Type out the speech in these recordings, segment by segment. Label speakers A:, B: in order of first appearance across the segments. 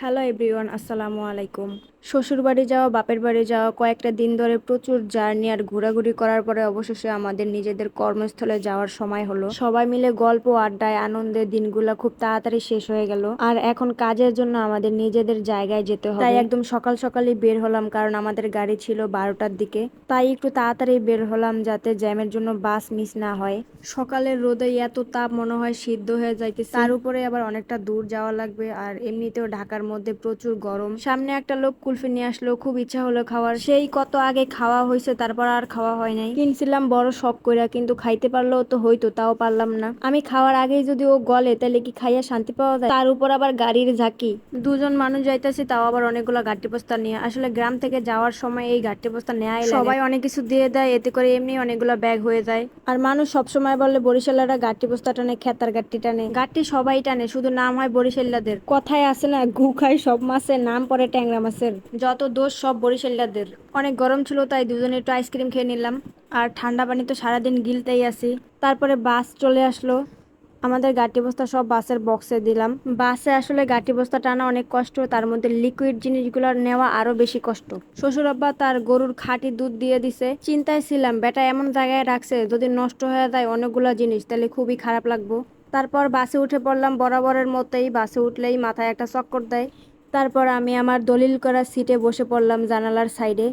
A: Hello everyone আসসালামু আলাইকুম শ্বশুর বাড়ি যাওয়া, বাপের বাড়ি যাওয়া, কয়েকটা দিন ধরে প্রচুর জার্নি আর ঘোরাঘুরি করার পরে অবশেষে আমাদের নিজেদের কর্মস্থলে যাওয়ার সময় হলো। সবাই মিলে গল্প, আড্ডায় আনন্দের দিনগুলো খুব তাড়াতাড়ি শেষ হয়ে গেল। আর এখন কাজের জন্য আমাদের নিজেদের জায়গায় যেতে হবে। তাই একদম সকাল সকালই বের হলাম কারণ আমাদের গাড়ি ছিল বারোটার দিকে। তাই একটু তাড়াতাড়ি বের হলাম যাতে জ্যামের জন্য বাস মিস না হয়। সকালের রোদে এত তাপ মনে হয় সিদ্ধ হয়ে যাইতেছে। তার উপরে আবার অনেকটা দূর যাওয়া লাগবে আর এমনিতেও ঢাকার মধ্যে প্রচুর গরম। সামনে একটা লোক কুলফি নিয়ে আসলো, খুব ইচ্ছা হলো খাওয়ার। সেই কত আগে খাওয়া হয়েছে, তারপর আর খাওয়া হয় নাই। কিনছিলাম বড় শখ কইরা, কিন্তু খাইতে পারলেও তো হইতো, তাও পারলাম না। আমি খাওয়ার আগেই যদি ও গলে তাহলে কি খাইয়া শান্তি পাওয়া যায়? তার উপর আবার গাড়ির ঝাঁকি। দুজন মানুষ যাইতেছি, তাও আবার অনেকগুলো গাড়ি বস্তা নিয়ে। আসলে গ্রাম থেকে যাওয়ার সময় এই গাড়ি বস্তা নেয় সবাই অনেক কিছু দিয়ে দেয়, এতে করে এমনি অনেকগুলো ব্যাগ হয়ে যায়। আর মানুষ সবসময় বলে, বরিশালারা গাড়ি বস্তা টানে, খেতার গাড়ি টানে। গাড়ি সবাই টানে, শুধু নাম হয় বরিশালাদের। কথায় আছে না, গু খায় সব মাছের নাম পরে ট্যাংরা মাছের। যত দোষ সব বরিশালাদের অনেক গরম ছিল, তাই দুজনে একটু আইসক্রিম খেয়ে নিলাম। আর ঠান্ডা পানি তো সারাদিন গিলতেই আসি তারপরে বাস চলে আসলো। আমাদের গাটি বস্তা সব বাসের বক্সে দিলাম। বাসে আসলে গাটি বস্তা টানা অনেক কষ্ট, তার মধ্যে লিকুইড জিনিসগুলো নেওয়া আরও বেশি কষ্ট। শ্বশুর আব্বা তার গরুর খাঁটি দুধ দিয়ে দিছে। চিন্তায় ছিলাম, বেটা এমন জায়গায় রাখছে, যদি নষ্ট হয়ে যায় অনেকগুলো জিনিস, তাহলে খুবই খারাপ লাগবো। তারপর বাসে উঠে পড়লাম, বরাবরের মতোই বাসে উঠলেই মাথায় একটা চক্কর দেয়। তারপর আমি আমার দলিল করা সিটে বসে পড়লাম জানালার সাইডে।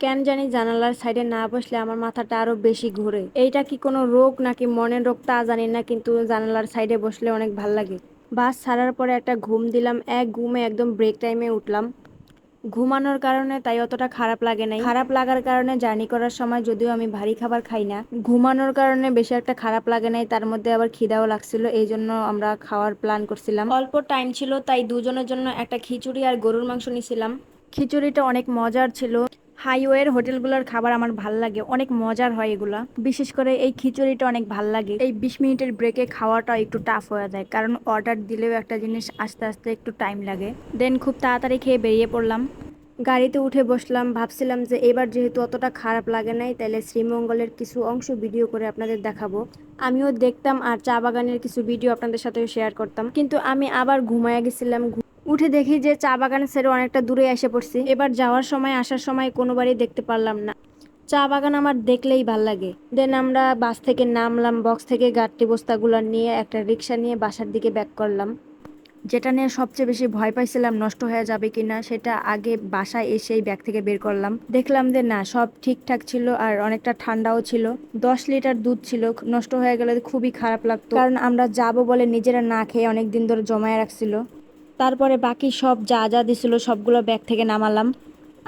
A: কেন জানি জানালার সাইডে না বসলে আমার মাথাটা আরও বেশি ঘুরে। এইটা কি কোনো রোগ নাকি মনের রোগ তা জানি না, কিন্তু জানালার সাইডে বসলে অনেক ভালো লাগে। বাস ছাড়ার পরে একটা ঘুম দিলাম, এক ঘুমে একদম ব্রেক টাইমে উঠলাম। ঘুমানোর কারণে তাই অতটা খারাপ লাগে নাই। খারাপ লাগার কারণে জার্নি করার সময় যদিও আমি ভারী খাবার খাই না, ঘুমানোর কারণে বেশি একটা খারাপ লাগে নাই, তার মধ্যে আবার খিদাও লাগছিল, এই জন্য আমরা খাওয়ার প্ল্যান করছিলাম। অল্প টাইম ছিল, তাই দুজনের জন্য একটা খিচুড়ি আর গরুর মাংস নিছিলাম। খিচুড়িটা অনেক মজার ছিল। হাইওয়ের হোটেলগুলোর খাবার আমার ভালো লাগে, অনেক মজার হয় এগুলা। বিশেষ করে এই খিচুড়িটা অনেক ভালো লাগে। এই বিশ মিনিটের ব্রেকে খাওয়াটা একটু টাফ হয়ে যায়, কারণ অর্ডার দিলেও একটা জিনিস আস্তে আস্তে একটু টাইম লাগে। দেন খুব তাড়াতাড়ি খেয়ে বেরিয়ে পড়লাম। গাড়িতে উঠে বসলাম, ভাবছিলাম যে এবার যেহেতু অতটা খারাপ লাগে নাই, তাহলে শ্রীমঙ্গলের কিছু অংশ ভিডিও করে আপনাদের দেখাবো। আমিও দেখতাম আর চা বাগানের কিছু ভিডিও আপনাদের সাথে শেয়ার করতাম। কিন্তু আমি আবার ঘুমায়া গেছিলাম উঠে দেখি যে চা বাগান ছেড়ে অনেকটা দূরে এসে পড়ছি। এবার যাওয়ার সময়, আসার সময় কোনো বাড়ি দেখতে পারলাম না। চা বাগান আমার দেখলেই ভালো লাগে। দেন আমরা বাস থেকে নামলাম বক্স থেকে গাড়ি বস্তাগুলো নিয়ে একটা রিক্সা নিয়ে বাসার দিকে ব্যাক করলাম। যেটা নিয়ে সবচেয়ে বেশি ভয় পাইছিলাম, নষ্ট হয়ে যাবে কিনা, সেটা আগে বাসায় এসেই ব্যাগ থেকে বের করলাম। দেখলাম যে না, সব ঠিকঠাক ছিল আর অনেকটা ঠান্ডাও ছিল। দশ লিটার দুধ ছিল, নষ্ট হয়ে গেলে খুবই খারাপ লাগতো। কারণ আমরা যাব বলে নিজেরা না খেয়ে অনেক দিন ধরে জমায়ে রাখছিল। তারপরে বাকি সব যা যা দিছিল সবগুলো ব্যাগ থেকে নামালাম।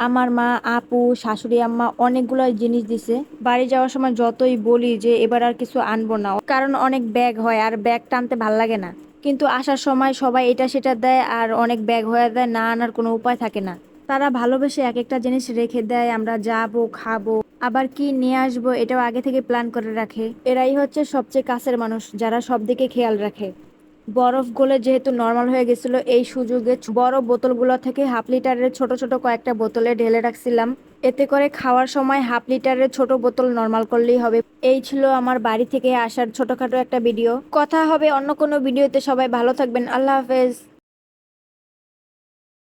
A: আমার মা, আপু, শাশুড়ি, আম্মা অনেকগুলো জিনিস দিছে। বাড়ি যাওয়ার সময় যতই বলি যে এবার আর কিছু আনব না, কারণ অনেক ব্যাগ হয় আর ব্যাগ টানতে ভালো লাগে না। কিন্তু আসার সময় সবাই এটা সেটা দেয় আর অনেক ব্যাগ হয়ে দেয় না আনার কোনো উপায় থাকে না। তারা ভালোবেসে এক একটা জিনিস রেখে দেয়, আমরা যাব, খাব, আবার কি নিয়ে আসব এটাও আগে থেকে প্ল্যান করে রাখে। এরাই হচ্ছে সবচেয়ে কাছের মানুষ, যারা সব দিকে খেয়াল রাখে। বরফ গলে যেহেতু নর্মাল হয়ে গেছিল, এই সুযোগে বড় বোতলগুলো থেকে হাফ লিটারের ছোট ছোট কয়েকটা বোতলে ঢেলে রাখছিলাম। এতে করে খাওয়ার সময় হাফ লিটারের ছোট বোতল নর্মাল করলেই হবে। এই ছিল আমার বাড়ি থেকে আসার ছোটখাটো একটা ভিডিও কথা হবে অন্য কোনো ভিডিওতে সবাই ভালো থাকবেন। আল্লাহ হাফেজ।